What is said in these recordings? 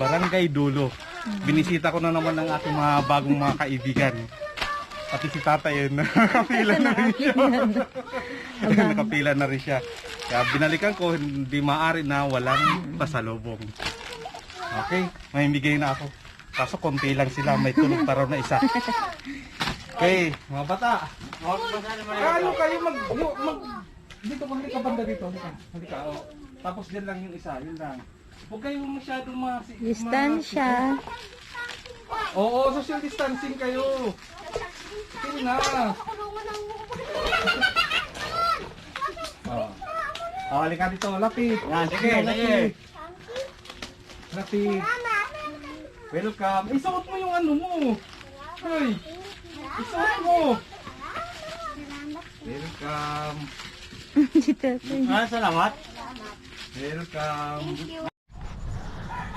Barangay Dulo. Binisita ko na naman ng aking mga bagong mga kaibigan. Pati si tatay yun, nakapila na rin siya. nakapila na rin siya. Kaya binalikan ko, hindi maaari na walang pasalubong. Okay, may bigay na ako. Kaso konti lang sila, may tulog pa raw na isa. Okay, mga bata. Ano kayo mag... mag dito ka, halika banda dito. Halika, halika. Oh. Tapos dyan lang yung isa, yun lang. Huwag kayong masyadong masi... Distansya. Oo, social distancing kayo. Sige na. Oh. Oh, halika dito, lapit. Yan, sige, sige. Lapit. Welcome. Isuot mo yung ano mo. Hoy. Isuot mo. Welcome. Dito. Ah, salamat. Welcome.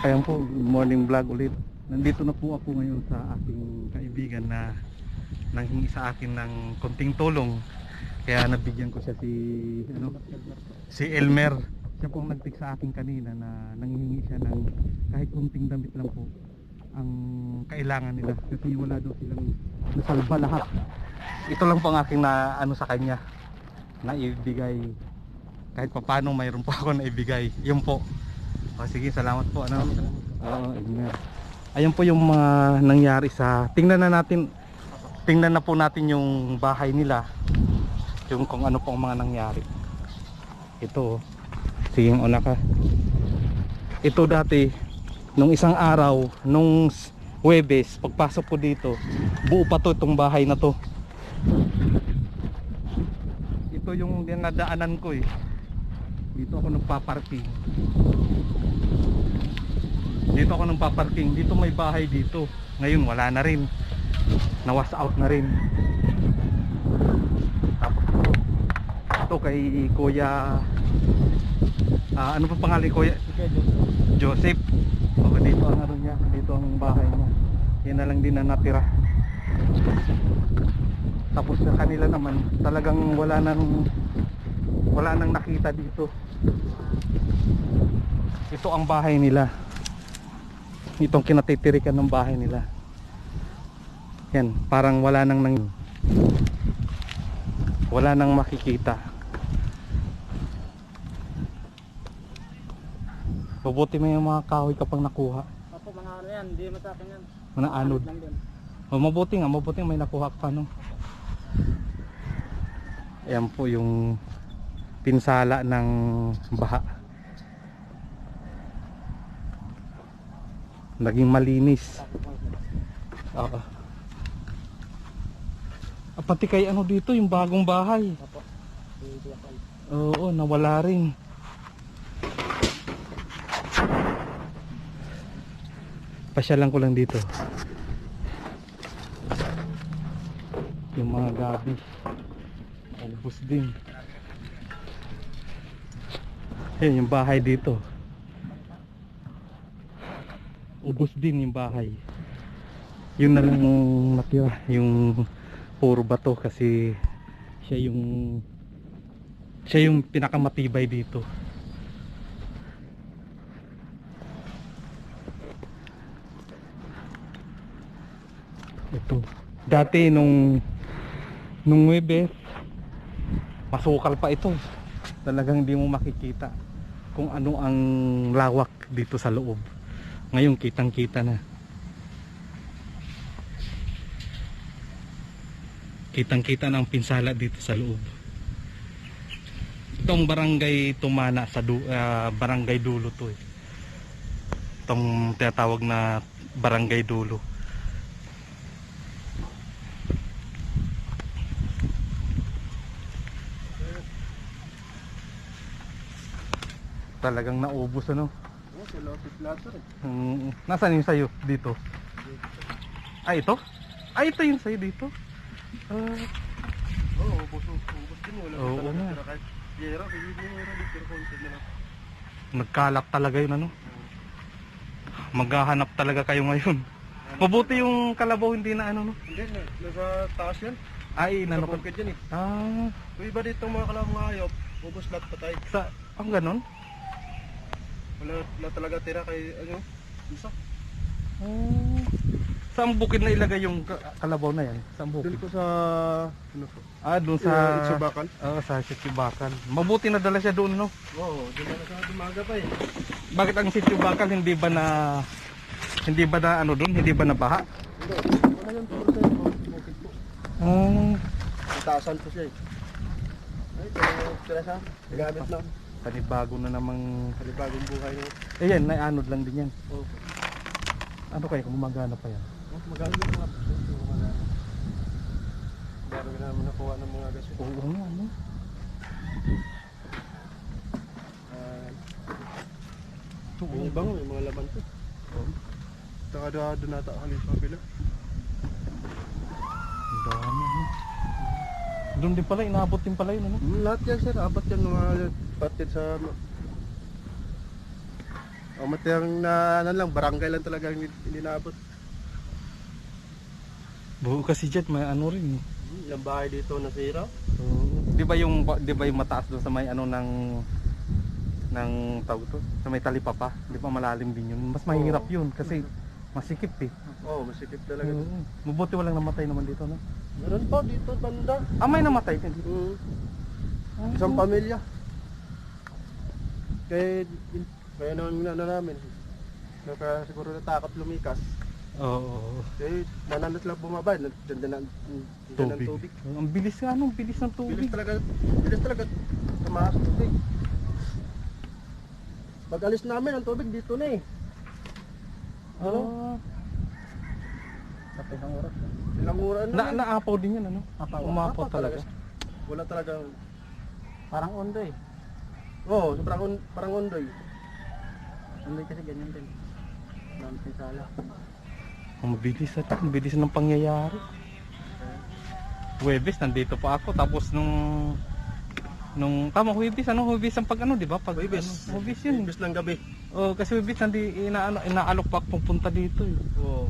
Ayan po, morning vlog ulit. Nandito na po ako ngayon sa aking kaibigan na nanghingi sa akin ng konting tulong. Kaya nabigyan ko siya si ano si Elmer. Siya po ang nagtik sa akin kanina na nanghingi siya ng kahit konting damit lang po ang kailangan nila kasi wala daw silang nasalba lahat. Ito lang po ang aking na ano sa kanya na ibigay kahit paano mayroon pa ako na ibigay yun po o sige salamat po ano? Oo Elmer ayun po yung mga nangyari sa tingnan na natin tingnan na po natin yung bahay nila yung kung ano po ang mga nangyari. Ito oh. sige una ka. Ito dati nung isang araw nung s- Huwebes pagpasok ko dito buo pa to itong bahay na to. Ito yung dinadaanan ko eh. Dito ako nagpa-parking dito ako nagpa-parking dito may bahay dito. Ngayon wala na rin. Nawas out na rin. Tapos ito. Ito kay kuya ah, ano pa pangalan kuya? Joseph. O dito ang ano niya dito ang bahay niya. Yan na lang din na natira. Tapos sa kanila naman talagang wala nang wala nang nakita dito. Ito ang bahay nila itong kinatitirikan ng bahay nila yan parang wala nang nang wala nang makikita mabuti may mga kahoy kapag nakuha Apo, mga ano yan, hindi mo sa akin yan. mga anod. O mabuti nga, mabuti may nakuha ka no. Ayan po yung pinsala ng baha. Naging malinis. Oo. Ah, pati kay ano dito, yung bagong bahay. Oo, nawala rin. Pasyalan ko lang dito. Yung mga gabi. Ubus din. Ayan yung bahay dito. Ubus din yung bahay. Yun na lang yung natira. Yung puro bato kasi siya yung siya yung pinakamatibay dito. Ito. Dati nung nung Webes masukal pa ito. Talagang hindi mo makikita kung ano ang lawak dito sa loob. Ngayon kitang-kita na. Kitang-kita na pinsala dito sa loob. Itong barangay Tumana sa du, ah, barangay Dulo to eh. Itong tinatawag na barangay Dulo. Talagang naubos ano. Si Lopez Lato eh. Mm, nasaan yung sayo dito? Ah, ito? Ah, ito yung sayo dito? Ah, Oo, ubos, ubos din. Wala Oo talaga nga. tira kahit Yera, hindi mo yera dito pero konti na lang. nagkalap talaga yun ano. Maghahanap talaga kayo ngayon. Mabuti yung kalabaw hindi na ano no. Hindi, na- nasa taas yan. Ay, Nasa nano bukid yan eh. Ah, Yung iba dito mga kalabang hayop, ubos lahat patay. sa ang ganon. Wala, wala talaga tira kay ano. Isa. Oh. Saan bukid na ilagay yung ka- kalabaw na yan? Saan Doon bukid? po sa ano po? Ah, doon Sa sa... Itsubakan. Oo, sa Sitibakal. Mabuti na dala siya doon, no? Oo, doon na sa dumaga pa eh. Bakit ang Sitibakal hindi ba na... Hindi ba na ano doon? Hindi ba na baha? Hindi, wala yung sa po. Bukid po. Oh. Taasan po siya eh. Ay, kaya sila sa gamit na. Panibago na namang... Kalibagong buhay na. Eh yan, naianod lang din yan. Oo. Ano kaya kung gumagana pa yan? Oh, maganda yung mga Dami na namin nakuha ng mga gasyo. Oo ano? Ah, yung ibang may mga laman to. Oo. Taka doon doon nata kali sa kabila. Ang dami, ano? Doon din pala, inaabot din pala yun, ano? Lahat yan sir, abat yan mga patid sa o mati ang na ano lang, barangay lang talaga hindi naabot. Buo kasi dyan, may ano rin. eh. Hmm, Yung bahay dito nasira. Oo. Di ba yung di ba yung mataas doon sa may ano ng ng tawag to? Sa may talipapa, di ba malalim din yun. Mas mahirap yun kasi masikip eh. Oo, oh, masikip talaga. Oo. Mabuti walang namatay naman dito, no? Meron pa dito banda. Ah, may namatay din dito. Hmm. Ah. Isang pamilya. Kaya, kaya naman ano namin. Kaya siguro natakot lumikas. Oo. Kaya nananat lang bumaba. Diyan na ng Tubig. tubig. Ang bilis nga, ano? Ang bilis ng tubig. Bilis talaga, bilis talaga tumaas tubig. Pag alis namin, ang tubig dito na eh. Ano? Ah. Sa ilang oras. Ilang oras Na, naapaw din yan, ano? Apaw. Umapaw Apaw talaga. Wala talagang, Parang ondoy. Oo, oh, parang, on- parang ondoy. Ondoy kasi ganyan din. Dami sala. Ang bilis at ang bilis ng pangyayari. Huwebes, nandito pa ako. Tapos nung... Nung... Tama, Huwebes. Ano? Huwebes ang pag ano, di ba? Pag, Huwebes. Ano, Huwebes yun. Ibis ng gabi. Oh, kasi Huwebes, nandi, inaano, inaalok pa ako pupunta dito. Eh. Oo.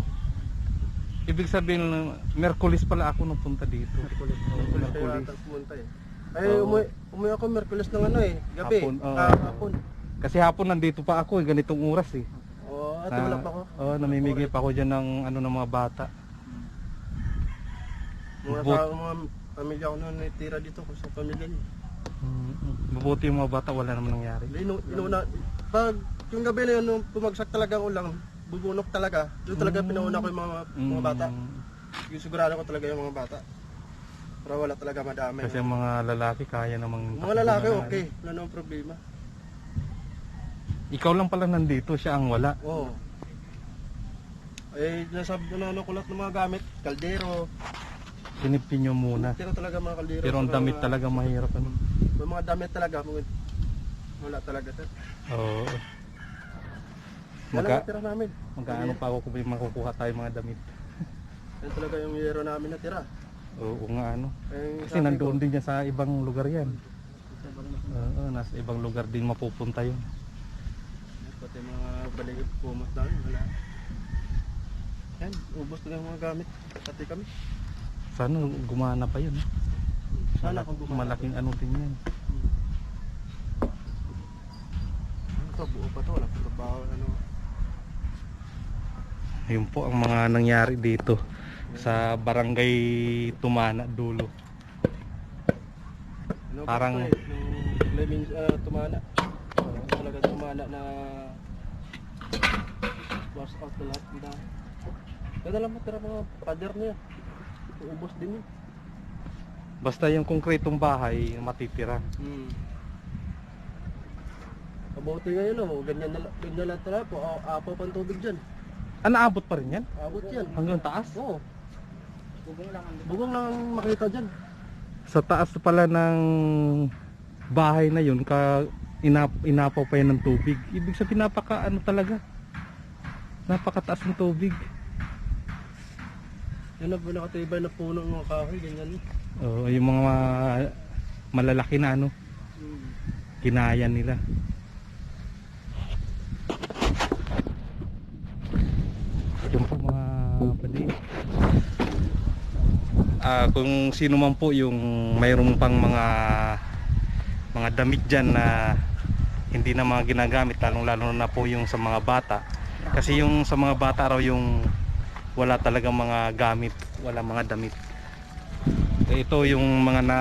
Ibig sabihin, Merkulis pala ako nung punta dito. Merkulis. Oo, Merkulis kaya Merkulis. ata pumunta eh. Ay, Oo. umuwi, umuwi ako Merkulis ng ano eh, gabi. Hapon, oo. Ah, hapon. Kasi hapon nandito pa ako, eh, ganitong oras eh. Oo, at wala pa ako. Oo, namimigay pa ako dyan ng ano ng mga bata. Mga But- sa mga pamilya ko noon tira dito ko sa pamilya niya. Mm, Mabuti yung mga bata, wala naman nangyari. Inu, inuna, pag yung gabi na yun, nung pumagsak talaga ang ulang, bubunok talaga. Doon talaga Mm. pinauna ko yung mga, mga Mm, bata. Yung sigurado ko talaga yung mga bata. Pero wala talaga madami. Kasi ang mga lalaki kaya namang... mga lalaki na- okay, wala namang problema. Ikaw lang pala nandito, siya ang wala. Oo. Eh, nasa ano ko lahat ng mga gamit, kaldero. Sinipin nyo muna. Tira talaga mga kaldero. Pero ang damit talaga mahirap. Ano? May mga damit talaga, mga, wala talaga sir. Oo. Wala Magka, na tira namin. magkaano pa ako kung may makukuha tayo mga damit. Yan talaga yung yero namin na tira. Oo nga ano. Eh, Kasi sabi nandoon ko, din yan sa ibang lugar yan. Oo, nasa ibang lugar din mapupunta yun. Pati mga baligid kumot namin, wala. Yan, ubos na yung mga gamit. Pati kami. Sana gumana pa yun. eh. Sana kung gumana. Malaking ano din yan. Ito, buo pa to. Wala pa trabaho. Ano. Yun po ang mga nangyari dito sa barangay Tumana, Dulo. ano pa Parang- eh, lemon uh, tumana. Uh, talaga tumana na wash out na lahat. Na. Kaya lang matira mga pader niya. Ubos din yun. Basta yung konkretong bahay matitira. Hmm. Mabuti ngayon oh, ganyan na, ganyan lang talaga po. Ah, Apo pang tubig dyan. Ah, naabot pa rin yan? Abot yan. Hanggang taas? Oo. Bugong lang ang Bugong lang ang makita dyan. Sa taas pala ng bahay na yun, ka, inap, inapaw pa yan ng tubig. Ibig sabihin napaka ano talaga. Napakataas ng tubig. Yan ang pinakatibay na puno ng mga kahoy, ganyan. Oo, yung mga malalaki na ano, Hmm. kinaya nila. Yung po mga pali. Ah, kung sino man po yung mayroong pang mga mga damit diyan na hindi na mga ginagamit lalong lalo na po yung sa mga bata Kasi yung sa mga bata raw yung wala talagang mga gamit, wala mga damit. Ito yung mga na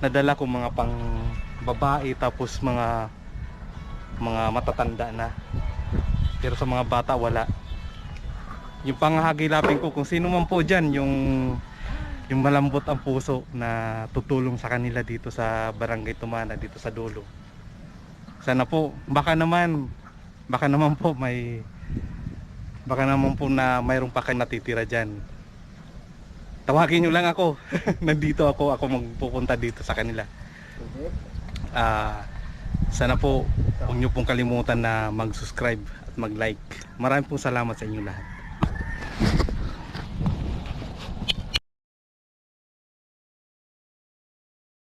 nadala ko mga pang babae tapos mga mga matatanda na. Pero sa mga bata wala. Yung panghagilapin ko kung sino man po diyan yung yung malambot ang puso na tutulong sa kanila dito sa Barangay Tumana dito sa dulo. Sana po baka naman baka naman po may baka naman po na mayroong pa kayo natitira diyan. Tawagin niyo lang ako. Nandito ako, ako magpupunta dito sa kanila. Ah, sana po huwag niyo pong kalimutan na mag-subscribe at mag-like. Maraming pong salamat sa inyo lahat.